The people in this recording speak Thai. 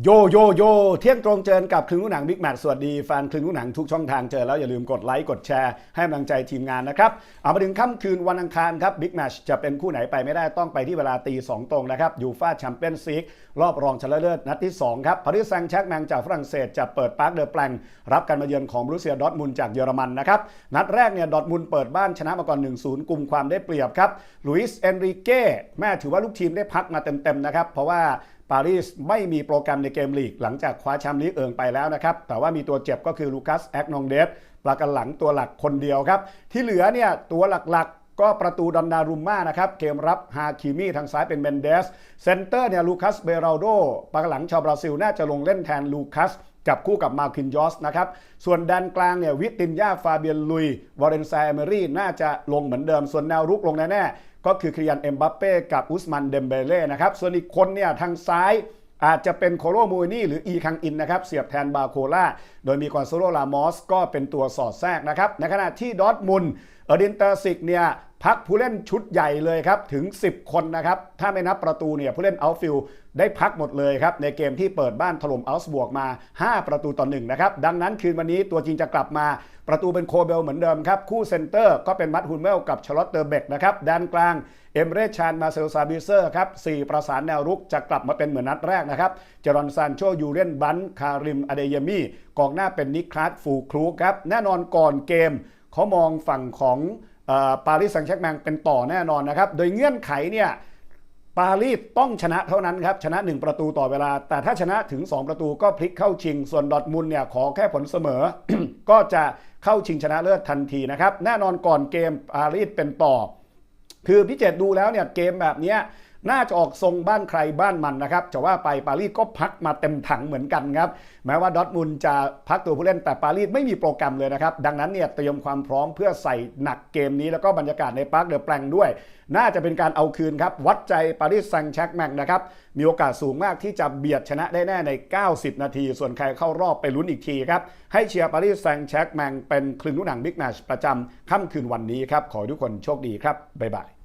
โยโยโยเที่ยงตรงเจอกับคลึงลูกหนังบิ๊กแมทสวัสดีแฟนคลึงลูกหนังทุกช่องทางเจอแล้วอย่าลืมกดไลค์กดแชร์ให้กำลังใจทีมงานนะครับ เอามาถึงค่ำคืนวันอังคารครับบิ๊กแมชจะเป็นคู่ไหนไปไม่ได้ต้องไปที่เวลาตีสองตรงนะครับยูฟาแชมเปี้ยนซีกรอบรองชนะเลิศนัดที่ 2 ครับปารีสแซงต์แชร์แมงจากฝรั่งเศสจะเปิดปาร์คเดอแปลงรับการมาเยือนของบรูเซียดอทมุนจากเยอรมันนะครับนัดแรกเนี่ยดอทมุนเปิดบ้านชนะมาก่อน1-0กลุ่มความได้เปรียบครับลุยส์เอนริเก้แม่ถือว่าลูกทีมได้พักมาเต็มๆนะครับเพราะว่าปารีสไม่มีโปรแกรมในเกมลีก หลังจากคว้าแชมป์ลีกเอิงไปแล้วนะครับ แต่ว่ามีตัวเจ็บก็คือลูคัสแอกนองเดสประกันหลังตัวหลักคนเดียวครับ ที่เหลือเนี่ยตัวหลักๆ ก็ประตูดอนนารุมม่านะครับ เกมรับฮาคิมีทางซ้ายเป็นเมนเดส เซนเตอร์เนี่ยลูคัสเบราโดประกันหลังชาวบราซิลน่าจะลงเล่นแทนลูคัสจับคู่กับมาคินยอสนะครับ ส่วนแดนกลางเนี่ยวิตินยาฟาเบียนลุย วอร์เรนซาเอเมรี่น่าจะลงเหมือนเดิม ส่วนแนวรุกลงแน่ๆ ก็คือคริยันเอ็มบัปเป้กับอุสมันเดมเบเล่นะครับส่วนอีกคนเนี่ยทางซ้ายอาจจะเป็นโคโรมูนี่หรืออีคังอินนะครับเสียบแทนบาโคล่าโดยมีกอนโซโลลามอสก็เป็นตัวสอดแทรกนะครับในขณะที่ดอทมุนเออร์ดินเตอร์ซิกเนี่ย พักผู้เล่นชุดใหญ่เลยครับ ถึง 10 คนนะครับ ถ้าไม่นับประตูเนี่ยผู้เล่นเอาฟิลได้พักหมดเลยครับ ในเกมที่เปิดบ้านถล่มอัลส์บวกมา 5 ประตูต่อหนึ่งนะครับ ดังนั้นคืนวันนี้ตัวจริงจะกลับมาประตูเป็นโคเบลเหมือนเดิมครับ คู่เซนเตอร์ก็เป็นมัตฮุนเมลกับชาร์ลอตเตอร์เบกนะครับด้านกลางเอมเรชานมาเซลซาบิเซอร์ครับสี่ประสานแนวรุกจะกลับมาเป็นเหมือนนัดแรกนะครับเจรอนซานโชยูเรนบันคาริมอเดยมี่กองหน้าเป็นนิคลาสฟูครูครับแน่นอนก่อนเกมเขามองฝั่งของ ปารีสแซงต์แชร์กแมงเป็นต่อแน่นอนนะครับ โดยเงื่อนไขเนี่ยปารีสต้องชนะเท่านั้นครับ ชนะ 1 ประตูต่อเวลา แต่ถ้าชนะถึง 2 ประตูก็พลิกเข้าชิง ส่วนดอทมุลเนี่ยขอแค่ผลเสมอ ก็จะเข้าชิงชนะเลิศทันทีนะครับ แน่นอนก่อนเกมปารีสเป็นต่อ คือพี่เจตดูแล้วเนี่ยเกมแบบเนี้ย น่าจะออกทรงบ้านใครบ้านมันนะครับจะว่าไปปารีสก็พักมาเต็มถังเหมือนกันครับแม้ว่าดอทมุนจะพักตัวผู้เล่นแต่ปารีสไม่มีโปรแกรมเลยนะครับดังนั้นเนี่ยเตรียมความพร้อมเพื่อใส่หนักเกมนี้แล้วก็บรรยากาศในปาร์คเดอะแปลงด้วย น่าจะเป็นการเอาคืนครับวัดใจปารีสแซงต์แชร์กแมงนะครับมีโอกาสสูงมากที่จะเบียดชนะได้แน่ใน 90 นาที ส่วนใครเข้ารอบไปลุ้นอีกทีครับให้เชียร์ปารีสแซงต์แชร์กแมงเป็นคลึงลูกหนังบิ๊กแมชประจำค่ำคืนวันนี้ครับขอทุกคนโชคดีครับบ๊ายบาย